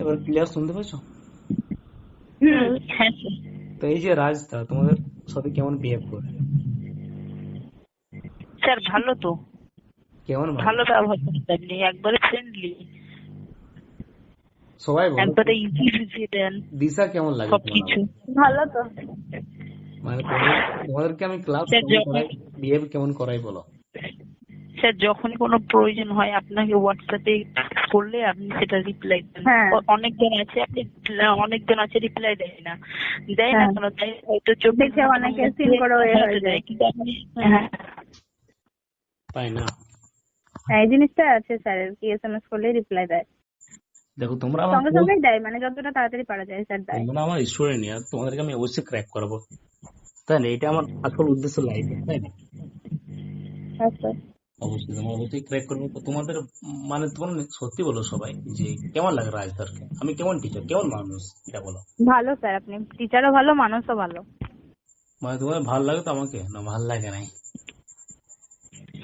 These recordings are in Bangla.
এবার ক্লিয়ার শুনতে পাচ্ছো হুম হ্যাঁ। তো এই যে রাজদা তোমাদের সাথে কেমন বিহেভ করে? স্যার ভালো তো। কেমন ভালো? ভালো ব্যবহার করতে একবারে ফ্রেন্ডলি সবাই ভালো। একবারে ইজি ফিজি দেন। দিশা কেমন লাগে সবকিছু? ভালো তো। মানে তোমাদের- তোমাদেরকে আমি ক্লাস বিহেভ কেমন করাই বলো? স্যার যখনই কোনো প্রয়োজন হয় আপনাকে হোয়াটসঅ্যাপে করলে আপনি সেটা রিপ্লাই দেন হ্যাঁ। অনেকজন আছে আপনি অনেকজন আছে রিপ্লাই দেয় না। দেয় না হ্যাঁ। কেন? দেয় হয়তো চোখে অনেকে সিন করে হয়ে যায়। কিন্তু আপনি হ্যাঁ। না? এই জিনিসটা আছে স্যারের কি এসএমএস করলে রিপ্লাই দেয়। দেখো তোমরা আমার সঙ্গে সঙ্গেই দেয় মানে যতটা তাড়াতাড়ি পারা যায় স্যার দেয়। তোমরা আমার স্টুডেন্ট আর তোমাদেরকে আমি অবশ্যই ক্র্যাক করাবো। তাই না? এটা আমার আসল উদ্দেশ্য লাইফে তাই না? হ্যাঁ স্যার অবশ্যই। তোমার অবশ্যই ক্র্যাক করব। তো তোমাদের মানে তোমরা সত্যি বলো সবাই যে কেমন লাগে রাজদারকে আমি কেমন টিচার কেমন মানুষ? এটা বলো। ভালো স্যার আপনি টিচারও ভালো মানুষও ভালো। মানে তোমার ভালো লাগে তো আমাকে? না ভালো লাগে নাই?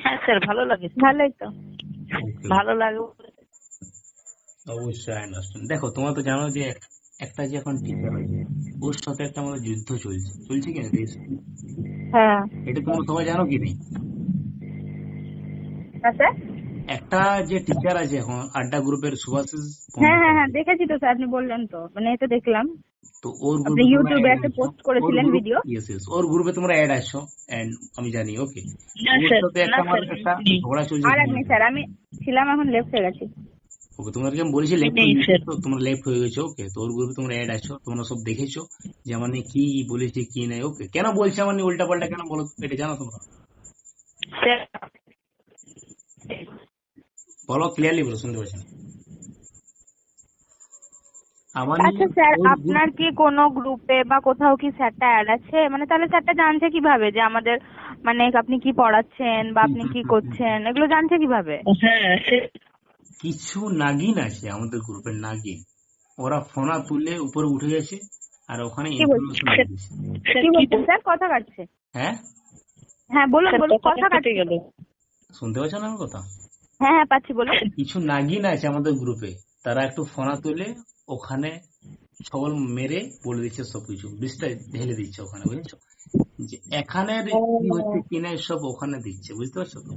হ্যাঁ স্যার ভালো লাগে। ভালোই তো। ভালো লাগে। অবশ্যই আন্ডারস্ট্যান্ড দেখো তোমরা তো জানো যে একটা যে এখন টিচার আছে ওর সাথে একটা আমাদের যুদ্ধ চলছে। চলছে কি না হ্যাঁ। এটা তোমরা সবাই জানো কি নেই হ্যাঁ স্যার একটা যে টিচার আছে এখন আড্ডা গ্রুপের সুভাষিস হ্যাঁ হ্যাঁ হ্যাঁ দেখেছি তো স্যার আপনি বললেন তো মানে এটা দেখলাম। তো ওর আপনি গ্রুপে YouTube একটা post করেছিলেন video? ইয়েস ইয়েস ওর গ্রুপে তোমরা অ্যাড আছো এন্ড আমি জানি ওকে চলছে আর আপনি স্যার আমি ছিলাম এখন লেফটে গেছি। ওকে তোমাদেরকে আমি বলেছি লেফট। তো তোমরা লেফট হয়ে গেছো ওকে তো ওর গ্রুপে তোমরা অ্যাড আছো তোমরা সব দেখেছ যে নিয়ে কি বলেছে কি নাই ওকে কেন বলছে আমার উল্টা পাল্টা কেন বলো? এটা জানো তোমরা? স্যার বলো ক্লিয়ারলি বলো শুনতে পাচ্ছি আচ্ছা স্যার আপনার কি কোনো গ্রুপে বা কোথাও কি স্যারটা অ্যাড আছে? মানে তাহলে স্যারটা জানছে কীভাবে যে আমাদের মানে আপনি কি পড়াচ্ছেন বা আপনি কি করছেন? এগুলো জানছে কীভাবে? হ্যাঁ কিছু নাগিন আছে আমাদের গ্রুপের নাগিন। ওরা ফোনা তুলে উপরে উঠে গেছে আর ওখানে কি। স্যার বলছেন? কথা কাটছে। হ্যাঁ? হ্যাঁ বলুন বলুন কথা কথা কেটে কাটছে। গেল। শুনতে পাচ্ছ না আমার কথা? হ্যাঁ হ্যাঁ পাচ্ছি বলুন। কিছু নাগিন আছে আমাদের গ্রুপে তারা একটু ফোনা তুলে ওখানে ছবল মেরে বলে দিচ্ছে সবকিছু। বিষটা ঢেলে দিচ্ছে ওখানে বুঝেছ? যে এখানে হচ্ছে কিনা সব ওখানে দিচ্ছে বুঝতে পারছ তো?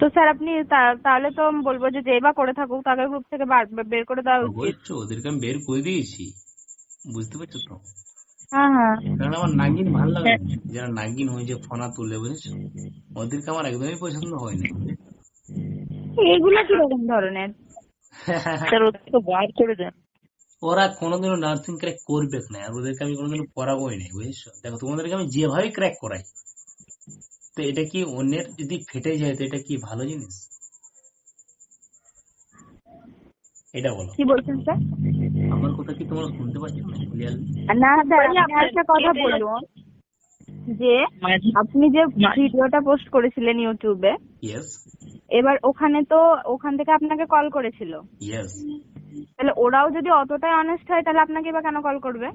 তো স্যার আপনি তাহলে তো আমি বলব যে বা করে থাকুক তাকে গ্রুপ থেকে বার- করে দেওয়া উচিত ওদেরকে আমি বের করে দিয়েছি। বুঝতে পারছ তো? কারণ আমার নাগিন ভালো লাগে। যারা নাগিন হয়েছে ফোনা তুলে বুঝেছ? ওদেরকে আমার একদমই পছন্দ হয় না। এইগুলো কীরকম ধরনের? স্যার ওদেরকে বার করে দেন। ওরা কোনোদিনও নার্সিং ক্র্যাক করবে না? আর ওদেরকে আমি কোনোদিনও করাবোই নাই বুঝেছ? দেখো তোমাদেরকে আমি যেভাবে ক্র্যাক করাই তো এটা কি অন্যের যদি ফেটে যায় তো এটা কি ভালো জিনিস? এটা বলো। কি বলছেন স্যার? আমার কথা কি তোমরা শুনতে পাচ্ছ না ক্লিয়ারলি না স্যার আপনি আপনার একটা কথা বলুন যে আপনি যে ভিডিওটা পোস্ট করেছিলেন ইউটিউবে ইয়েস এবার ওখানে তো ওখান থেকে আপনাকে কল করেছিল। ইয়েস তাহলে ওরাও যদি অতটাই অনেস্ট হয় তাহলে আপনাকে বা কেন কল করবে?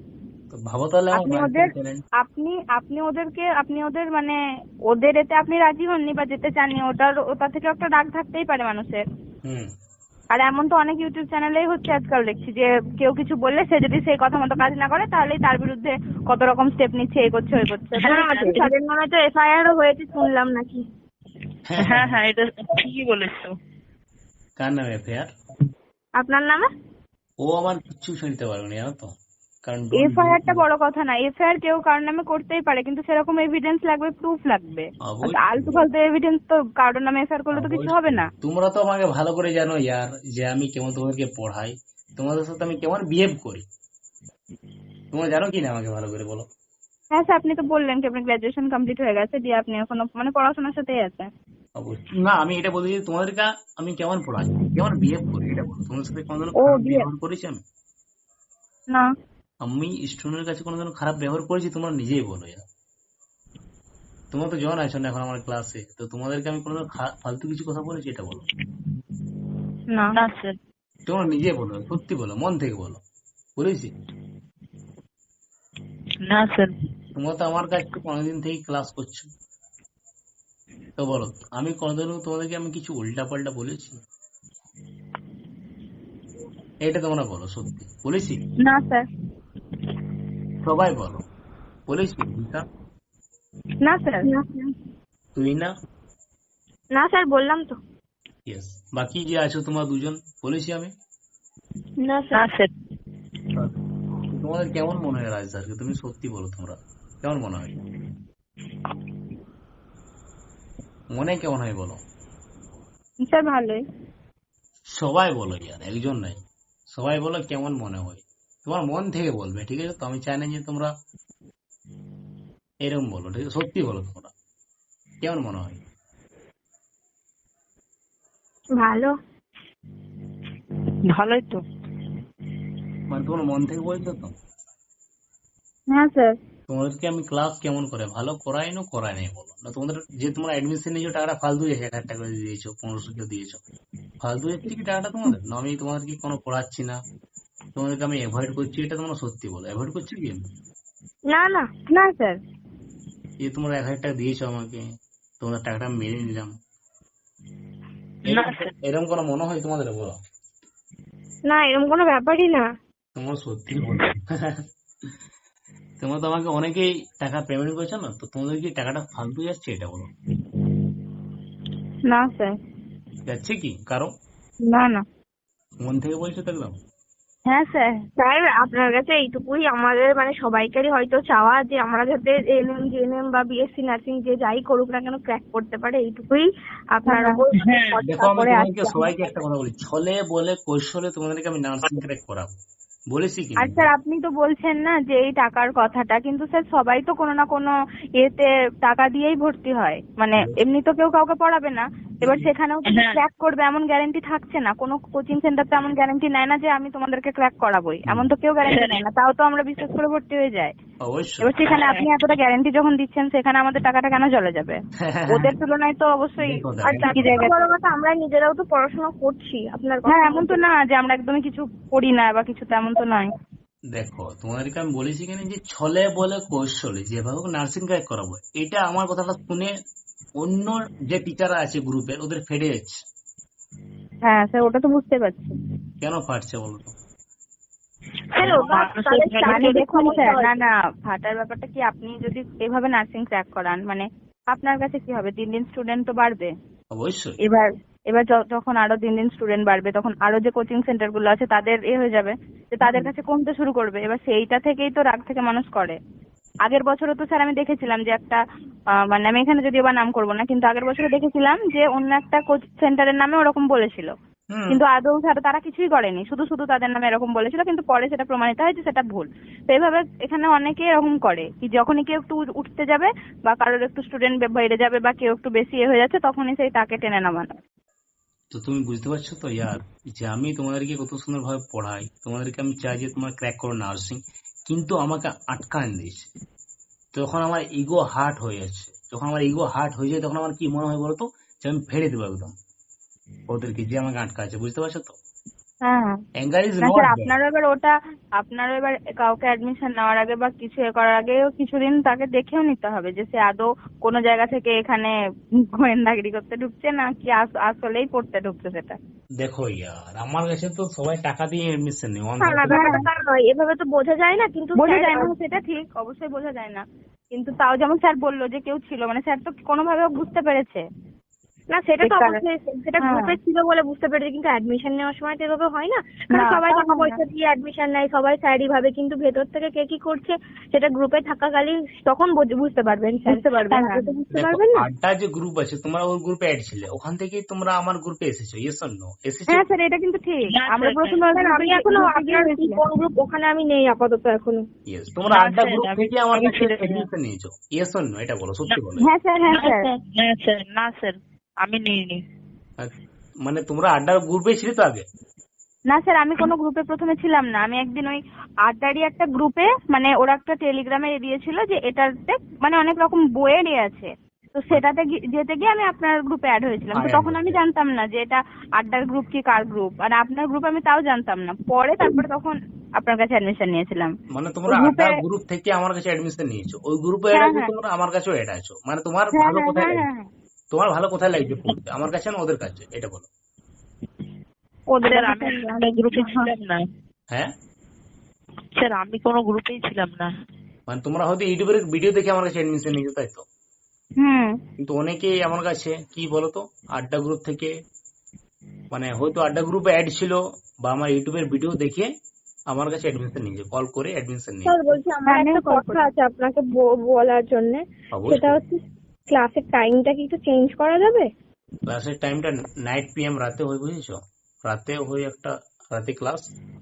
ভাবো তাহলে আপনি ওদের- আপনি আপনি ওদেরকে আপনি ওদের মানে ওদের এতে আপনি রাজি হননি বা যেতে চাননি ওটার ওটা থেকে একটা রাগ থাকতেই পারে মানুষের। হুম। আর এমন তো অনেক ইউটিউব চ্যানেলেই হচ্ছে আজকাল দেখছি যে কেউ কিছু বললে সে যদি সেই কথা মতো কাজ না করে তাহলেই তার বিরুদ্ধে কত রকম স্টেপ নিচ্ছে এই করছে ওই করছে। হ্যাঁ, তাদের তো এফআইআর হয়েছে শুনলাম নাকি। হ্যাঁ হ্যাঁ। এটা ঠিকই বলেছ। কার নামে এফআইআর? আপনার নামে? ও আমার কিছু শুনতে পারব না জানো তো। কারণ এফআইআর টা বড় কথা না এফআইআর কেউ কারোর নামে করতেই পারে কিন্তু সেরকম এভিডেন্স লাগবে প্রুফ লাগবে। অবশ্যই। আলতু ফালতু এভিডেন্স তো কারোর নামে এফআইআর করলে তো কিছু হবে না। তোমরা তো আমাকে ভালো করে জানো ইয়ার যে আমি কেমন তোমাদেরকে পড়াই। তোমাদের সাথে আমি কেমন বিহেভ করি। তোমরা জানো কি না আমাকে ভালো করে বলো? হ্যাঁ স্যার আপনি তো বললেন কি আপনার গ্রাজুয়েশন কমপ্লিট হয়ে গেছে দিয়ে আপনি এখন মানে পড়াশোনার সাথেই আছে না আমি এটা বলতে চাই তোমাদেরকে আমি কেমন পড়াই কেমন বিহেভ করি এটা বলো। তোমাদের সাথে কোনোদিন ও। ব্যবহার করেছি আমি? না। আমি স্টুডেন্টের কাছে কোনোদিন খারাপ ব্যবহার করেছি তোমরা নিজেই বলো ইয়ার। তোমরা তো জন আছো না এখন আমার ক্লাসে তো তোমাদেরকে আমি কোনোদিন ফালতু কিছু কথা বলেছি এটা বলো। না। না স্যার। তোমরা নিজে বলো সত্যি বলো মন থেকে বলো বলেছি না স্যার। তোমরা তো আমার কাছে অনেকদিন থেকে ক্লাস করছ। তো বলো আমি কোনোদিনও তোমাদেরকে আমি কিছু উল্টা পাল্টা বলেছি? এটা তোমরা বলো সত্যি বলেছি না স্যার। সবাই বলো। বলেছি না স্যার। তুই না? না স্যার বললাম তো। ইয়েস বাকি যে আছো তোমরা দুজন বলেছি আমি? না না স্যার। তোমাদের কেমন মনে হয় রাজ স্যারকে তুমি সত্যি বলো তোমরা। কেমন মনে হয়? মনে কেমন হয় বলো? স্যার ভালোই। সবাই বলো ইয়ার। একজন নাই। সবাই বলো কেমন মনে হয়? তোমার মন থেকে বলবে ঠিক আছে? তো আমি চাই না যে তোমরা এরকম বলো ঠিক আছে? সত্যি বলো তোমরা। কেমন মনে হয়? ভালো। ভালোই তো। মানে তোমার মন থেকে বলছো তো? হ্যাঁ স্যার। তোমাদেরকে আমি ক্লাস কেমন করে? ভালো করাই না করাই নাই বলো? না তোমাদের যে তোমরা অ্যাডমিশন নিয়েছো টাকাটা ফালতু এক হাজার টাকা করে দিয়েছ পনেরোশো কেউ দিয়েছ। ফালতু যাচ্ছে কি টাকাটা তোমাদের? না আমি তোমাদেরকে কোনো পড়াচ্ছি না। তোমাদেরকে আমি অ্যাভয়েড করছি এটা তোমরা সত্যি বলো। অ্যাভয়েড করছি কি? না না না স্যার। যে তোমরা এক হাজার টাকা দিয়েছ আমাকে তোমরা টাকাটা মেরে নিলাম। না, এরকম- কোনো মনে হয় তোমাদের বলো? না এরকম কোনো ব্যাপারই না। তোমরা সত্যি বলো। তোমরা তো আমাকে অনেকেই টাকা পেমেন্ট করেছ না তো তোমাদের কি টাকাটা ফালতু যাচ্ছে এটা বলো? না স্যার। যাচ্ছে কি? কারও? না না। মন থেকে বলছো তো একদম? হ্যাঁ স্যার। স্যার আপনার কাছে এইটুকুই। আমাদের মানে সবাইকারই হয়তো চাওয়া যে আমরা যাতে এনএম জিএনএম বা বিএসসি নার্সিং যে যাই করুক না কেন ক্র্যাক করতে পারে এইটুকুই আপনার উপর হ্যাঁ, দেখো আমি তোমাদেরকে সবাইকে একটা কথা বলি। ছলে বলে কৌশলে তোমাদেরকে আমি নার্সিং ক্র্যাক করাবো। বলেছি কি আর স্যার আপনি তো বলছেন না যে এই টাকার কথাটা কিন্তু স্যার সবাই তো কোনো না কোনো এতে টাকা দিয়েই ভর্তি হয়। মানে এমনি তো কেউ কাউকে পড়াবে না। এবার সেখানেও হ্যাঁ। ক্র্যাক করবে এমন গ্যারান্টি থাকছে না? কোনো কোচিং সেন্টার তো এমন গ্যারান্টি নেয় না যে আমি তোমাদেরকে ক্র্যাক করাবোই। এমন তো কেউ গ্যারান্টি নেয় না। তাও তো আমরা বিশ্বাস করে ভর্তি হয়ে যাই। এবার সেখানে আপনি এতটা গ্যারান্টি যখন দিচ্ছেন সেখানে আমাদের টাকাটা কেন চলে যাবে? ওদের তুলনায় তো অবশ্যই। আর কি জায়গায় বড় কথা আমরা নিজেরাও তো পড়াশোনা করছি আপনার কথা হ্যাঁ এমন তো না যে আমরা একদমই কিছু করি না বা কিছু তেমন তো নয়। দেখো তোমাদেরকে আমি বলেছি কেন যে ছলে বলে কৌশলে যেভাবে নার্সিং ক্র্যাক করাবো। এটা আমার কথাটা শুনে অন্য যে টিচার আছে গ্রুপের ওদের ফেডে যাচ্ছে। হ্যাঁ স্যার ওটা তো বুঝতে পারছি। কেন ফাটছে বলো তো? স্যার ওটা মানুষের তাদের ভেতরে চাকরির দেখুন ক্ষমতা স্যার হয়। না না ফাটার ব্যাপারটা কি আপনি যদি এভাবে নার্সিং ক্র্যাক করান মানে আপনার কাছে কি হবে? দিন দিন স্টুডেন্ট তো বাড়বে। অবশ্যই। এবার এবার যখন আরও দিন দিন স্টুডেন্ট বাড়বে তখন আরও যে কোচিং সেন্টারগুলো আছে তাদের এ হয়ে যাবে যে তাদের কাছে কমতে শুরু করবে? এবার সেইটা থেকেই তো রাগ থেকে মানুষ করে। আগের বছরও তো স্যার আমি দেখেছিলাম যে একটা মানে আমি এখানে যদিও বা নাম করব না কিন্তু আগের বছরে দেখেছিলাম যে অন্য একটা কোচিং সেন্টারের নামে ওরকম বলেছিল। কিন্তু আদৌ তারা তারা কিছুই করেনি শুধু শুধু তাদের নামে এরকম বলেছিল কিন্তু পরে সেটা প্রমাণিত হয় যে সেটা ভুল। তো এইভাবে এখানে অনেকে এরকম করে কি যখনই কেউ একটু উঠতে যাবে বা কারোর একটু স্টুডেন্ট বেড়ে যাবে বা কেউ একটু বেশি এ হয়ে যাচ্ছে তখনই সেই তাকে টেনে নামানো। তো তুমি বুঝতে পারছ তো ইয়ার যে আমি তোমাদেরকে কত সুন্দর ভাবে পড়াই তোমাদেরকে আমি চাই যে তোমার ক্র্যাক করো নার্সিং কিন্তু আমাকে আটকান দিয়েছে। তখন আমার ইগো হার্ট হয়ে যাচ্ছে। যখন আমার ইগো হার্ট হয়ে যায় তখন আমার কি মনে হয় বলতো? যে আমি ফেলে দেবো একদম। ওদেরকে যে আমাকে আটকা আছে বুঝতে পারছ তো? হ্যাঁ। আপনারও এবার ওটা আপনারও এবার কাউকে অ্যাডমিশন নেওয়ার আগে বা কিছু এ করার আগেও কিছুদিন তাকে দেখেও নিতে হবে যে সে আদৌ কোনো জায়গা থেকে এখানে গোয়েন্দাগিরি করতে ঢুকছে না কি আসলেই পড়তে ঢুকছে সেটা। দেখো ইয়ার আমার কাছে তো সবাই টাকা দিয়ে এডমিশন নেই এভাবে তো বোঝা যায় না কিন্তু বোঝা যায় না। সেটা ঠিক অবশ্যই বোঝা যায় না। কিন্তু তাও যেমন স্যার বলল যে কেউ ছিল মানে স্যার তো কোনোভাবে বুঝতে পেরেছে। না সেটা তো অবশ্যই সেটা হ্যাঁ। গ্রুপে ছিল বলে বুঝতে পেরেছি কিন্তু অ্যাডমিশন নেওয়ার সময় তো এভাবে হয় না। কারণ সবাই টাকা পয়সা দিয়ে অ্যাডমিশন নেয় সবাই স্যারই ভাবে কিন্তু ভেতর থেকে কে কি করছে সেটা গ্রুপে থাকাকালীন তখন বুঝ- বুঝতে পারবেন। বুঝতে পারবে, তার হ্যাঁ। তো বুঝতে পারবেন না। আড্ডা যে গ্রুপ আছে তোমরা ওই গ্রুপে অ্যাড ছিলে। ওখান থেকেই তোমরা আমার গ্রুপে এসেছ ইয়েস অর নো এসেছ? হ্যাঁ স্যার এটা কিন্তু ঠিক। আমরা প্রথমে আমি এখনও আপনার কি কোন গ্রুপ ওখানে আমি নেই আপাতত এখনও। ইয়েস তোমরা না, আড্ডা স্যার, গ্রুপ থেকে আমার আমি কাছে ছেড়ে এডমিশন নিয়েছো। ইয়েস অর নো এটা বলো সত্যি বলো। হ্যাঁ স্যার হ্যাঁ স্যার না স্যার না স্যার। আমি নিইনি। মানে তোমরা আড্ডার গ্রুপে ছিলে তো আগে? না স্যার আমি কোনো গ্রুপে প্রথমে ছিলাম না। আমি একদিন ওই আড্ডারই একটা গ্রুপে মানে ওরা একটা টেলিগ্রামে দিয়েছিল যে এটাতে মানে অনেক রকম বইয়ের ইয়ে আছে। তো সেটাতে যেতে গিয়ে আমি আপনার গ্রুপে অ্যাড হয়েছিলাম। তো তখন আমি জানতাম না যে এটা আড্ডার গ্রুপ কি কার গ্রুপ। আর আপনার গ্রুপ আমি তাও জানতাম না। পরে তারপরে তখন আপনার কাছে অ্যাডমিশন নিয়েছিলাম। মানে তোমরা আড্ডার গ্রুপ থেকে আমার কাছে এডমিশন নিয়েছো। ওই গ্রুপে এড হ্যাঁ। তোমরা আমার কাছেও এড আছো। মানে তোমার হ্যাঁ ভালো হ্যাঁ কোথায় তোমার ভালো কোথায় লাগছে পড়তে আমার কাছে না ওদের কাছে? এটা বলো। ওদের আমি গ্রুপে ছিলাম না। হ্যাঁ? স্যার আমি কোনো গ্রুপেই ছিলাম না। মানে তোমরা হয়তো ইউটিউবের ভিডিও দেখে আমার কাছে অ্যাডমিশন নিয়েছো তাই তো? হুম। কিন্তু অনেকেই আমার কাছে কি বলতো? আড্ডা গ্রুপ থেকে মানে হয়তো আড্ডা গ্রুপে অ্যাড ছিল বা আমার ইউটিউবের ভিডিও দেখে আমার কাছে অ্যাডমিশন নিয়েছে কল করে অ্যাডমিশন নিয়েছে। স্যার বলছি আমার হ্যাঁ, একটা কথা আছে আপনাকে বলার জন্য। সেটা হচ্ছে ক্লাসের টাইমটা কি একটু চেঞ্জ করা যাবে? ক্লাসের টাইমটা নাইট পিএম রাতে হয় বুঝেছ? রাতে হয় একটা রাতে ক্লাস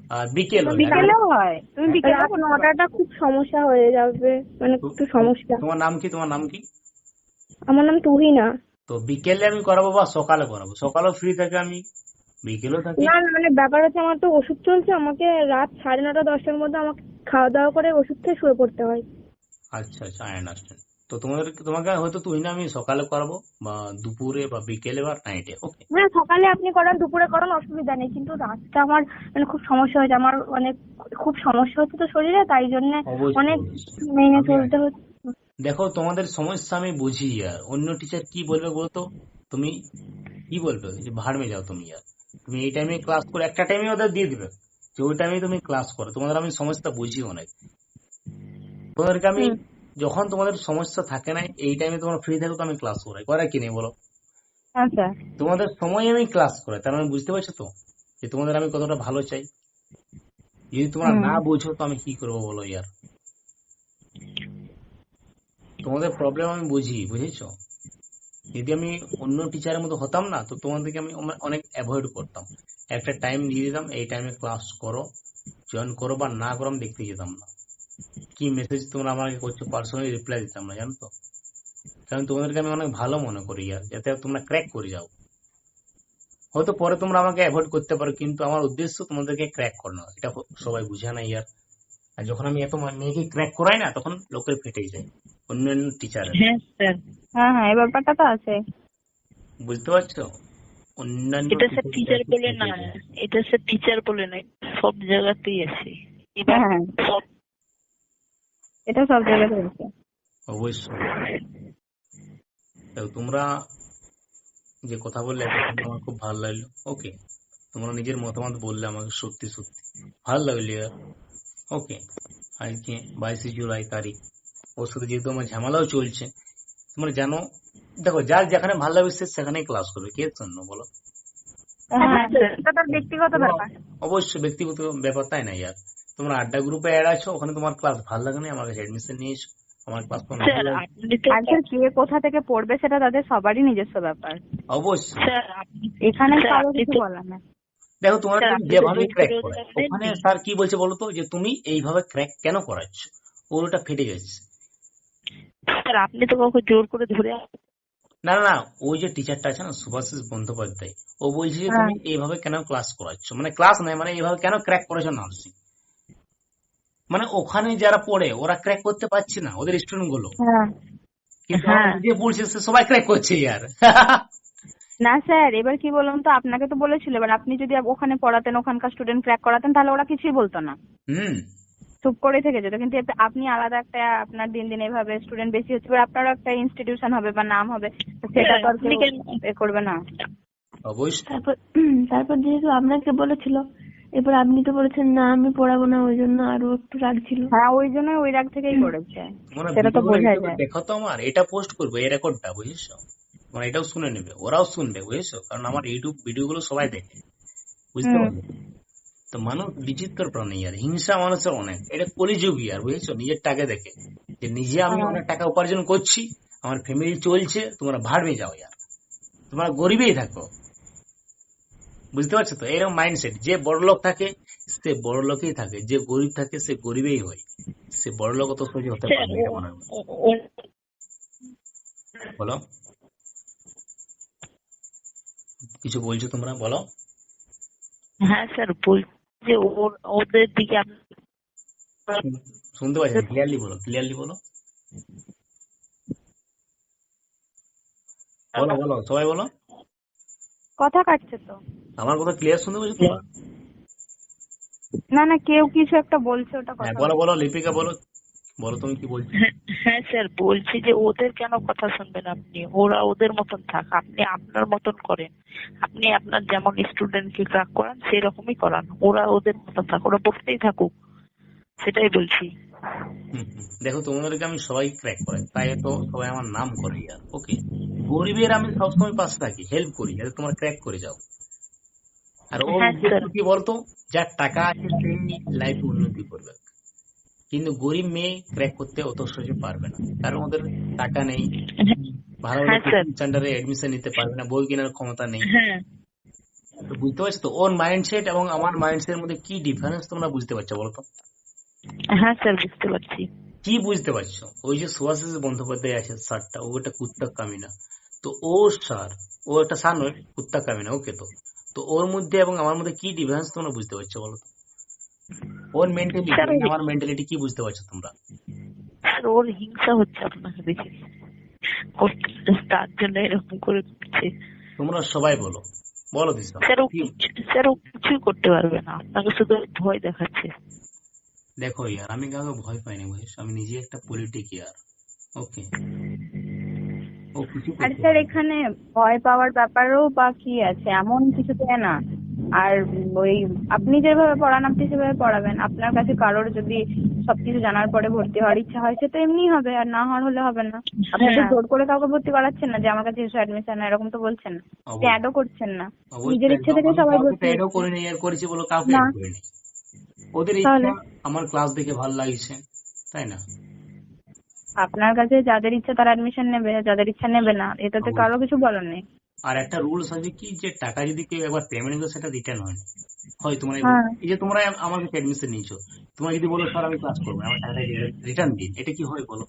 আর বিকেল হয়। বিকেলেও হয়। তুমি বিকেলে নটাটা খুব সমস্যা হয়ে যাবে। মানে একটু সমস্যা। তোমার নাম কি? তোমার নাম কি? আমার নাম তুহিনা। তো বিকেলে আমি করাবো বা সকালে করাবো? সকালেও ফ্রি থাকে আমি বিকেলেও থাকি। না না, মানে ব্যাপার হচ্ছে আমার তো ওষুধ চলছে। আমাকে রাত সাড়ে নটা দশটার মধ্যে আমাকে খাওয়া দাওয়া করে ওষুধ খেয়ে শুয়ে পড়তে হয়। আচ্ছা আচ্ছা আই আন্ডারস্ট্যান্ড তো তোমাদের তোমাকে হয়তো তুই না আমি সকালে করাবো বা দুপুরে বা বিকেলে বা নাইটে ওকে হ্যাঁ সকালে আপনি করান দুপুরে করান অসুবিধা নেই। কিন্তু রাতটা আমার মানে খুব সমস্যা হয়েছে। আমার মানে খুব সমস্যা হচ্ছে তো শরীরে তাই জন্য অনেক মেনে চলতে হচ্ছে। দেখো তোমাদের সমস্যা আমি বুঝি আর অন্য টিচার কি বলবে বলতো? তুমি কি বলবে? যে ভাড়মে যাও তুমি আর তুমি এই টাইমে ক্লাস করে একটা টাইমে ওদের দিয়ে দিবে। যে ওই টাইমে তুমি ক্লাস করো। তোমাদের আমি সমস্যা বুঝি অনেক তোমাদেরকে আমি। যখন তোমাদের সমস্যা থাকে না এই টাইমে তোমরা ফ্রি থাকো তো আমি ক্লাস করাই। করাই কি নেই বলো? আচ্ছা। তোমাদের সময় আমি ক্লাস করাই তার মানে বুঝতে পারছ তো? যে তোমাদের আমি কতটা ভালো চাই। যদি তোমরা না বুঝো তো আমি কি করব বলো ইয়ার? তোমাদের প্রবলেম আমি বুঝি বুঝেছ? যদি আমি অন্য টিচারের মতো হতাম না তো তোমাদেরকে আমি অনেক অ্যাভয়েড করতাম। একটা টাইম দিয়ে দিতাম এই টাইমে ক্লাস করো জয়েন করো বা না করো আমি দেখতে যেতাম না। কি মেসেজ তোমরা আমাকে করছ পার্সোনালি রিপ্লাই দিতাম না জানো তো? কারণ তোমাদেরকে আমি অনেক ভালো মনে করি ইয়ার যাতে তোমরা ক্র্যাক করে যাও। হয়তো পরে তোমরা আমাকে অ্যাভয়েড করতে পারো কিন্তু আমার উদ্দেশ্য তোমাদেরকে ক্র্যাক করানো এটা সবাই বুঝে না ইয়ার। আর যখন আমি এত মেয়েকে ক্র্যাক করাই না তখন লোকের ফেটে যায় অন্যান্য টিচারের হ্যাঁ স্যার হ্যাঁ হ্যাঁ এই ব্যাপারটা তো আছে। বুঝতে পারছ? অন্যান্য এটা স্যার টিচার বলে না এটা স্যার টিচার বলে না সব জায়গাতেই আছে। হ্যাঁ। সব এটা সব জায়গাতে আছে অবশ্যই। তোমরা যে কথা বললে আমার খুব ভালো লাগল। ওকে তোমরা নিজের মতামত বললে আমাকে সত্যি সত্যি। ভালো লাগল ওকে আজকে বাইশে জুলাই তারিখ। ওর সাথে যেহেতু আমার ঝামেলাও চলছে তোমরা জানো দেখো যার যেখানে ভালো লাগবে সে সেখানেই ক্লাস করবে। কে জন্য বলো? হ্যাঁ অবশ্যই ব্যক্তিগত ব্যাপার তাই না ইয়ার? তোমরা আড্ডা গ্রুপে অ্যাড আছো? ওখানে তোমার ক্লাস ভালো লাগে না আমার কাছে অ্যাডমিশন নিয়েছো আমার ক্লাস তো আর কে কোথা থেকে পড়বে সেটা তাদের সবারই নিজস্ব ব্যাপার। অবশ্যই। এখানে কারও কিছু বলার না দেখো তোমার তুমি যেভাবে ক্র্যাক করে ওখানে স্যার কি বলছে বলো তো? যে তুমি এইভাবে ক্র্যাক কেন করাচ্ছ? ওটা ফেটে গেছে। স্যার আপনি তো কাউকে জোর করে ধরে না না না ওই যে টিচারটা আছে না সুভাষিস বন্দ্যোপাধ্যায় ও বলছে যে তুমি এইভাবে কেন ক্লাস করাচ্ছ? মানে ক্লাস নয় মানে এইভাবে কেন ক্র্যাক করেছ নার্সিং? মানে ওখানে যারা পড়ে ওরা ক্র্যাক করতে পারছে না ওদের স্টুডেন্টগুলো। হ্যাঁ। হ্যাঁ। যে পড়ছে সবাই ক্র্যাক করছে ইয়ার না স্যার এবার কি বলুন তো আপনাকে তো বলেছিল এবার আপনি যদি ওখানে পড়াতেন ওখানকার স্টুডেন্ট ক্র্যাক করাতেন তাহলে ওরা কিছুই বলতো না। হুম। চুপ করে থেকে যেত। কিন্তু আপনি আলাদা একটা আপনার দিন দিন এভাবে স্টুডেন্ট বেশি হচ্ছে এবার আপনারও একটা ইনস্টিটিউশন হবে বা নাম হবে সেটা তো আর কেউ এ করবে না। অবশ্যই। তারপর তারপর যেহেতু আপনাকে বলেছিল এবার আপনি তো বলেছেন না আমি পড়াবো না। ওই জন্য আরও একটু রাগ ছিল। হ্যাঁ ওই জন্য ওই রাগ থেকেই করেছে সেটা তো বোঝা যায়। দেখো তো আমার এটা পোস্ট করব এই রেকর্ডটা বুঝেছ? তোমরা এটাও শুনে নেবে ওরাও শুনবে বুঝেছ? কারণ আমার ইউটিউব ভিডিওগুলো সবাই দেখে বুঝতে। পারলে? তো মানুষ বিচিত্র প্রাণী আর হিংসা মানুষের অনেক। এটা কলিযুগী আর বুঝেছ? নিজের টাকা দেখে যে নিজে আমি অনেক টাকা উপার্জন করছি আমার ফ্যামিলি চলছে তোমরা ভাড়বে যাও ইয়ার। তোমরা গরিবেই থাকো। বুঝতে পারছ তো? এরকম মাইন্ডসেট যে বড় লোক থাকে সে বড় লোকই থাকে। যে গরিব থাকে সে গরিবেই হয়। সে বড় লোক অত সোজা হতে পারে বলো। কিছু বলছো তোমরা? বলো। হ্যাঁ স্যার বলছি ওদের দিকে শুনতে পাচ্ছি ক্লিয়ারলি বলো ক্লিয়ারলি বলো। বলো বলো সবাই বলো। কথা কাটছে তো। আমার কথা ক্লিয়ার শুনতে পাচ্ছ তোমরা না না কেউ কিছু একটা বলছে ওটা হ্যাঁ কথা বলো বলো লিপিকা বলো। বলো তুমি কি বলছো? হ্যাঁ, হ্যাঁ স্যার বলছি যে ওদের কেন কথা শুনবেন আপনি? ওরা ওদের মতন থাক আপনি আপনার মতন করেন। আপনি আপনার যেমন স্টুডেন্টকে ক্রাক করান সেই রকমই করান। ওরা ওদের মতন থাক ওরা বসতেই থাকুক। সেটাই বলছি। দেখো তোমাদেরকে আমি সবাই ক্র্যাক করাই। তাই তো সবাই আমার নাম করে ইয়ার। ওকে গরিবের আমি সবসময় পাশে থাকি হেল্প করি যাতে তোমরা ক্র্যাক করে যাও। আর ও হ্যাঁ, স্যার। কি বলতো? যার টাকা আছে সেই লাইফে উন্নতি করবে। কিন্তু গরিব মেয়ে ক্র্যাক করতে অত সহজে পারবে না। কারণ ওদের টাকা নেই। ভালো হ্যাঁ, সেন্টারে এডমিশন নিতে পারবে না বই কেনার ক্ষমতা নেই। হ্যাঁ। বুঝতে পারছ তো ওর মাইন্ডসেট এবং আমার মাইন্ডসেটের মধ্যে কি ডিফারেন্স তোমরা বুঝতে পারছ বলো তো? হ্যাঁ স্যার বুঝতে পারছি। কি বুঝতে পারছ? ওই যে সুভাষ বন্দ্যোপাধ্যায় আছে স্যারটা ও একটা কুত্তা কামিনা। তো ও স্যার ও একটা স্যার নয় কুত্তা কামিনা ওকে তো। তো ওর মধ্যে এবং আমার মধ্যে কি ডিফারেন্স তোমরা বুঝতে পারছ বলো তো? ওর মেন্টালিটি আমার মেন্টালিটি কি বুঝতে পারছ তোমরা? ওর হিংসা হচ্ছে আপনাকে দেখে তার জন্য এরকম করে তোমরা সবাই বলো। বলো দিশা স্যার স্যার ও কিছুই করতে পারবে না। আপনাকে শুধু ভয় দেখাচ্ছে। দেখো ইয়ার আমি কাউকে ভয় পাইনি বুঝিস আমি নিজে একটা পলিটিক ইয়ার। ওকে আর স্যার এখানে ভয় পাওয়ার ব্যাপারও বা কি আছে? এমন কিছুতে না। আর ওই আপনি যেভাবে পড়ান আপনি সেভাবে পড়াবেন। আপনার কাছে কারোর যদি সবকিছু জানার পরে ভর্তি হওয়ার ইচ্ছা হয় সে তো এমনিই হবে আর না হওয়ার হলে হবে না। আপনি তো হ্যাঁ। জোর করে কাউকে ভর্তি করাচ্ছেন না যে আমার কাছে এসে অ্যাডমিশন এরকম তো বলছেন না। অ্যাডও করছেন না। নিজের ইচ্ছে থেকে সবাই ভর্তি কাউকে add ও হচ্ছে। করিনি আর করেছি বলে কাউকে। ওদের? ইচ্ছা আমার ক্লাস দেখে ভালো লাগছে তাই না? আপনার কাছে যাদের ইচ্ছা তারা অ্যাডমিশন নেবে যাদের ইচ্ছা নেবে না এটাতে। কারও কিছু বলার নেই। আর একটা রুলস আছে কি যে টাকা যদি কেউ একবার পেমেন্ট করে সেটা রিটার্ন হয় না। হয় তোমরা এই- হ্যাঁ। যে তোমরা আমার কাছে অ্যাডমিশন নিয়েছো। তোমরা যদি বলো স্যার আমি ক্লাস করব। আমার টাকাটা রিটার্ন দিন। এটা কি হয় বলো?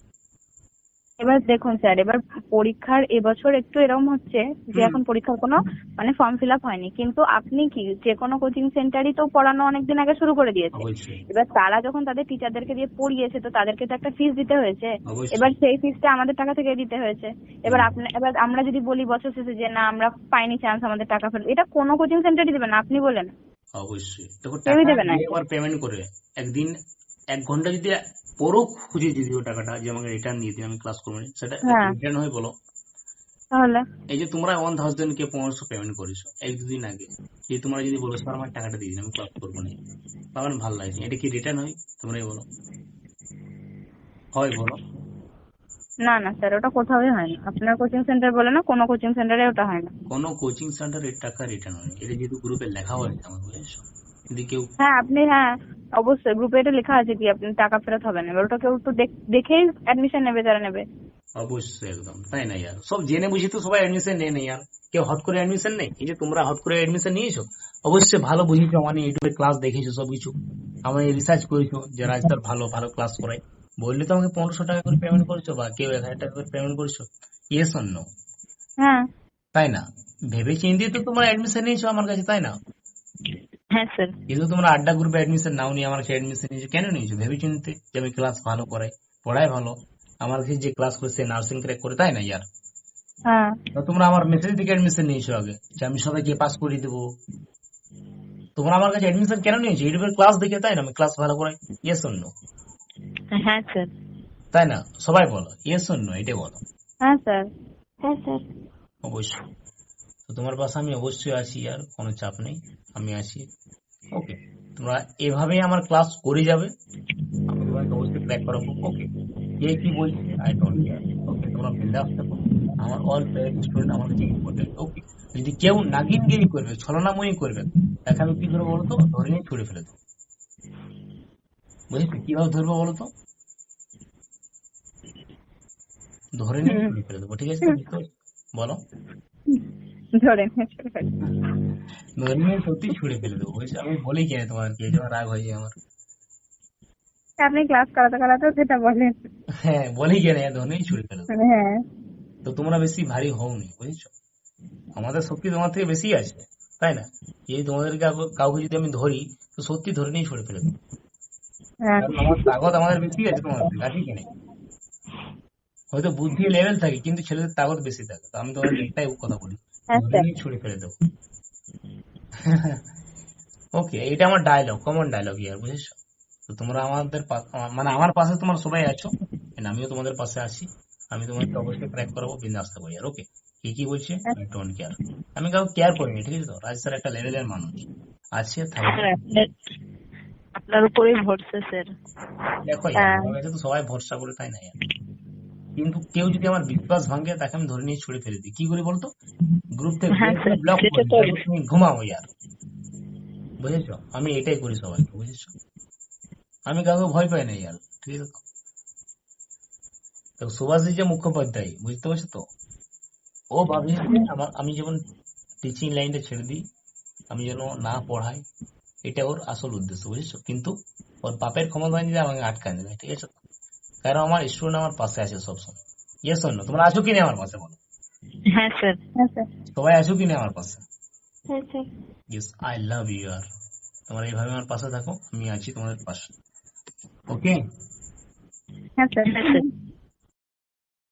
এবার দেখুন স্যার এবার পরীক্ষার এবছর একটু এরকম হচ্ছে যে এখন পরীক্ষার কোনো মানে ফর্ম ফিল আপ হয়নি। কিন্তু আপনি কি যে কোনো কোচিং সেন্টারই তো পড়ানো অনেকদিন আগে শুরু করে দিয়েছে। এবার তারা যখন তাদের টিচারদেরকে দিয়ে পড়িয়েছে তো তাদেরকে তো একটা ফিস দিতে হয়েছে। এবার সেই ফিসটা আমাদের টাকা থেকে দিতে হয়েছে। এবার আপনি এবার আমরা যদি বলি বছর শেষে যে না আমরা পাইনি চান্স আমাদের টাকা ফেরত এটা কোনো কোচিং সেন্টারই দেবে না আপনি বলেন। অবশ্যই। দেখো টাকা। দিয়ে একবার পেমেন্ট করে একদিন এক ঘণ্টা যদি পরও খুঁজে দিদি ও টাকাটা যে আমাকে রিটার্ন দিয়ে দিন আমি ক্লাস করব সেটা হ্যাঁ। রিটার্ন হয় বলো। তাহলে? এই যে তোমরা ওয়ান থাউজেন্ড কে পনেরোশো পেমেন্ট করেছ এক দুদিন আগে। যে তোমরা যদি বলো স্যার আমার টাকাটা দিয়ে দিন আমি ক্লাস করব না। আমার ভালো লাগছে এটা কি রিটার্ন হয়? তোমরাই বলো। হয় বলো। না না স্যার ওটা কোথাওই হয় না। আপনার কোচিং সেন্টার বলে না কোনো কোচিং সেন্টারে ওটা হয় না। কোনো কোচিং সেন্টার টাকা রিটার্ন হয় এটা যেহেতু গ্রুপে লেখা আমার বুঝেছ? যদি কেউ হ্যাঁ আপনি হ্যাঁ অবশ্যই গ্রুপে এটা লেখা আছে কি আপনি টাকা ফেরত হবে না ওটা কেউ তো দেখেই অ্যাডমিশন নেবে যারা নেবে। অবশ্যই একদম তাই না ইয়ার? সব জেনে বুঝি তো সবাই অ্যাডমিশন নেয় না ইয়ার। কেউ হট করে অ্যাডমিশন নেই? এই যে তোমরা হট করে অ্যাডমিশন নিয়েছো? অবশ্যই ভালো বুঝেছ মানে ইউটিউবে ক্লাস দেখেছ সবকিছু। আমার রিসার্চ করেছ যে রাজদার ভালো ভালো ক্লাস করায়। বললে তো আমাকে পনেরোশো টাকা করে পেমেন্ট করেছ বা কেউ এক হাজার টাকা করে পেমেন্ট করেছ? ইয়েস অন্য হ্যাঁ। তাই না? ভেবে চিন্তে তো তোমরা অ্যাডমিশন নিয়েছো আমার কাছে তাই না? হ্যাঁ স্যার। কিন্তু তোমরা আড্ডা গ্রুপে অ্যাডমিশন নাও নিয়ে আমার কাছে অ্যাডমিশন নিয়েছো। কেন নিয়েছো? ভেবে চিনতে যে আমি ক্লাস ভালো করাই পড়াই ভালো। আমার কাছে যে ক্লাস করে সে নার্সিং ক্র্যাক করে তাই না ইয়ার? হ্যাঁ। তোমরা আমার মেসেজ থেকে অ্যাডমিশন নিয়েছো আগে যে আমি সবাইকে পাস করিয়ে দেবো। তোমরা আমার কাছে অ্যাডমিশন কেন নিয়েছো? ইউটিউবের ক্লাস দেখে তাই না আমি ক্লাস ভালো করাই? ইয়েস অন্য হ্যাঁ স্যার। তাই না? সবাই বলো ইয়েস অন্য এটাই বলো। হ্যাঁ স্যার। হ্যাঁ স্যার। অবশ্যই। তোমার পাশে আমি অবশ্যই আছি আর কোনো চাপ নেই আমি আছি। ওকে তোমরা এভাবেই আমার ক্লাস করে যাবে। আমি তোমাকে অবশ্যই ক্র্যাক করাবো। ওকে কে কি বলছে আই ডোন্ট কেয়ার ওকে তোমরা বিন্দাস থাকো। আমার অল স্টুডেন্ট আমার কাছে ইম্পর্টেন্ট ওকে যদি কেউ নাগিনগিরি করবে ছলনাময়ী করবে তাকে আমি কি করব বলতো ধরে নিয়ে ছুড়ে ফেলে দেবো। বুঝেছ? কীভাবে ধরবো বলতো ধরে নিয়ে ফেলে দেবো। ঠিক আছে? তো? বলো ধরেন ধরে নিয়ে সত্যি ছুড়ে ফেলে দেবো আমি কেন তোমাকে এই রাগ হয়ে যায় আমার। আপনি ক্লাস করাতে করাতে বলেন। হ্যাঁ বলি কেন ধরে ছুড়ে ফেলে হ্যাঁ। তো তোমরা বেশি ভারী হওনি বুঝেছ? আমাদের শক্তি তোমার থেকে বেশি আছে তাই না? এই তোমাদেরকে কাউকে যদি আমি ধরি তো সত্যি ধরে নিয়ে ছুড়ে ফেলে দেবো। হ্যাঁ। আমার তাগত আমাদের বেশি আছে তোমার থেকে আছে কি নেই হয়তো বুদ্ধি লেভেল থাকে কিন্তু ছেলেদের তাগত বেশি থাকে। তো আমি তোমাদের একটাই কথা বলি। নিয়ে ছুড়ে ফেলে দেবো। ওকে এটা আমার ডায়লগ কমন ডায়লগ ইয়ার বুঝেছ? তো তোমরা আমাদের মানে আমার পাশে তোমার সবাই আছো আমিও তোমাদের পাশে আছি। আমি তোমাকে অবশ্যই ক্র্যাক করাবো বিন্দাস থাকব ইয়ার ওকে কি কি বলছে? ডোন্ট কেয়ার আমি কাউকে কেয়ার করিনি ঠিক আছে তো? রাজ স্যার একটা লেভেলের মানুষ। আছে আপনার আপনার উপরেই ভরসা স্যার দেখো হ্যাঁ। তো সবাই ভরসা করে তাই না। কিন্তু কেউ যদি আমার বিশ্বাস ভাঙে তাকে আমি ধরে নিয়ে ছুড়ে ফেলে দিই। কি করি বলতো? গ্রুপ থেকে হ্যাঁ, ব্লক সেটা করি তুমি ঘুমাও ইয়ার। বুঝেছ? আমি এটাই করি সবাইকে বুঝেছ? আমি কাউকে ভয় পাই না ইয়ার ঠিক আছে? তো? তো সুভাষী যে মুখোপাধ্যায় বুঝতে পারছ তো? ও ভাবিয়েছে আমার আমি যেমন টিচিং লাইনটা ছেড়ে দিই আমি যেন না পড়াই এটা ওর আসল উদ্দেশ্য বুঝেছ? কিন্তু ওর বাপের ক্ষমতা হয়নি যে আমাকে আটকায় দেবে ঠিক আছে? কারণ আমার স্টুডেন্ট আমার পাশে আছে সবসময়। ইয়েস অন্য তোমরা আছো কিনা আমার পাশে বলো? হ্যাঁ স্যার হ্যাঁ স্যার সবাই আছো কিনা আমার পাশে? হ্যাঁ ইয়েস আই লাভ ইউ আর তোমরা এইভাবে আমার পাশে থাকো আমি আছি তোমাদের পাশে। ওকে হ্যাঁ স্যার হ্যাঁ স্যার